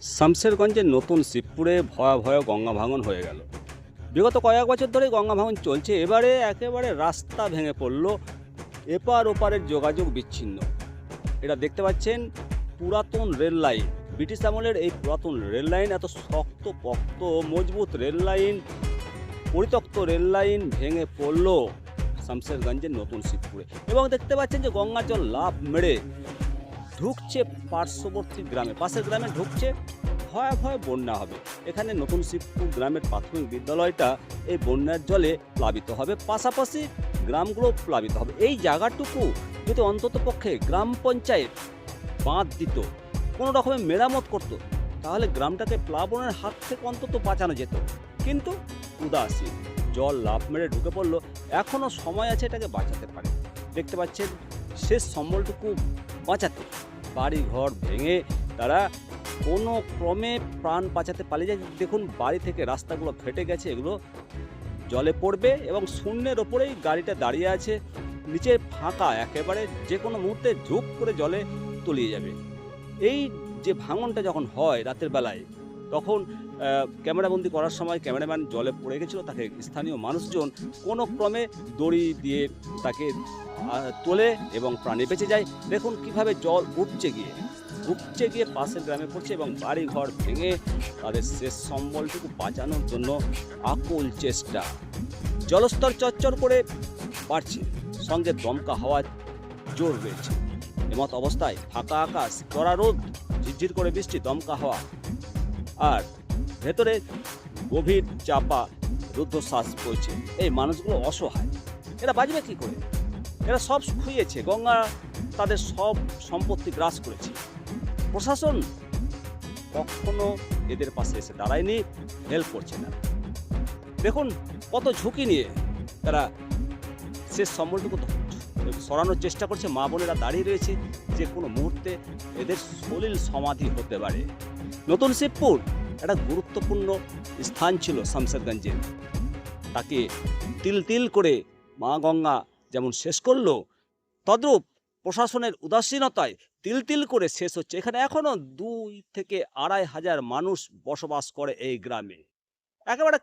শামশেরগঞ্জের নতুন শিবপুরে ভয়াবহ গঙ্গা ভাঙন হয়ে গেল। বিগত কয়েক বছর ধরে গঙ্গা ভাঙন চলছে। এবারে একেবারে রাস্তা ভেঙে পড়ল। এপার ওপারের যোগাযোগ বিচ্ছিন্ন। এটা দেখতে পাচ্ছেন, পুরাতন রেল লাইন। ব্রিটিশ আমলের এই পুরাতন রেল লাইন এত শক্ত, পক্ত, মজবুত রেল লাইন, পরিত্যক্ত রেল লাইন ভেঙে পড়ল শামশেরগঞ্জের নতুন শিবপুরে। এবং দেখতে পাচ্ছেন যে গঙ্গার জল লাভ মেরে ঢুকছে পার্শ্ববর্তী গ্রামে। পাশের গ্রামে ঢুকছে ভয় ভয় বন্যা হবে। এখানে নতুন শিবপুর গ্রামের প্রাথমিক বিদ্যালয়টা এই বন্যার জলে প্লাবিত হবে। পাশাপাশি গ্রামগুলো প্লাবিত হবে। এই জায়গাটুকু যদি অন্তত পক্ষে গ্রাম পঞ্চায়েত বাঁধ দিত, কোনো রকমের মেরামত করতো, তাহলে গ্রামটাকে প্লাবনের হাত থেকে অন্তত বাঁচানো যেত। কিন্তু উদাসীন, জল লাভ মেরে ঢুকে পড়ল। এখনও সময় আছে এটাকে বাঁচাতে পারে। দেখতে পাচ্ছেন, শেষ সম্বলটুকু বাঁচাতে। বাড়ি ঘর ভেঙে তারা কোনো ক্রমে প্রাণ বাঁচাতে পালিয়ে যায় দেখুন বাড়ি থেকে রাস্তাগুলো ফেটে গেছে, এগুলো জলে পড়বে এবং শূন্যের ওপরেই গাড়িটা দাঁড়িয়ে আছে নিচে ফাঁকা, একেবারে যে কোনো মুহূর্তে ঝুপ করে জলে তলিয়ে যাবে। এই যে ভাঙনটা যখন হয় রাতের বেলায় তখন ক্যামেরাবন্দি করার সময় ক্যামেরাম্যান জলে পড়ে গেছিল, তাকে স্থানীয় মানুষজন কোনো ক্রমে দড়ি দিয়ে তাকে তোলে এবং প্রাণে বেঁচে যায়। দেখুন কীভাবে জল উঠছে গিয়ে উঠছে গিয়ে পাশের গ্রামে পড়ছে এবং বাড়ি ঘর ভেঙে তাদের শেষ সম্বলটুকু বাঁচানোর জন্য আকুল চেষ্টা। জলস্তর চচ্চর করে বাড়ছে, সঙ্গে দমকা হওয়ার জোর রয়েছে এমত অবস্থায় ফাঁকা আকাশ, কড়া রোদ, ঝিরঝির করে বৃষ্টি, দমকা হাওয়া। আর ভেতরে গভীর চাপা রুদ্ধশ্বাস পড়ছে এই মানুষগুলো অসহায়। এরা বাঁচবে কী করে? এরা সব খুইয়েছে। গঙ্গা তাদের সব সম্পত্তি গ্রাস করেছে। প্রশাসন কখনো এদের পাশে এসে দাঁড়ায়নি হেল্প করছে না। দেখুন, কত ঝুঁকি নিয়ে তারা শেষ সম্বলটুকু সরানোর চেষ্টা করছে, মা বোনেরা দাঁড়িয়ে রয়েছে যে কোনো মুহূর্তে এদের সলিল সমাধি হতে পারে। নতুন শিবপুর একটা গুরুত্বপূর্ণ স্থান ছিল শামশেরগঞ্জের তাকে তিল তিল করে মা গঙ্গা যেমন শেষ করল, তদ্রূপ প্রশাসনের উদাসীনতায় তিল তিল করে শেষ হচ্ছে। এখানে এখনও দুই থেকে আড়াই হাজার মানুষ বসবাস করে এই গ্রামে। একেবারে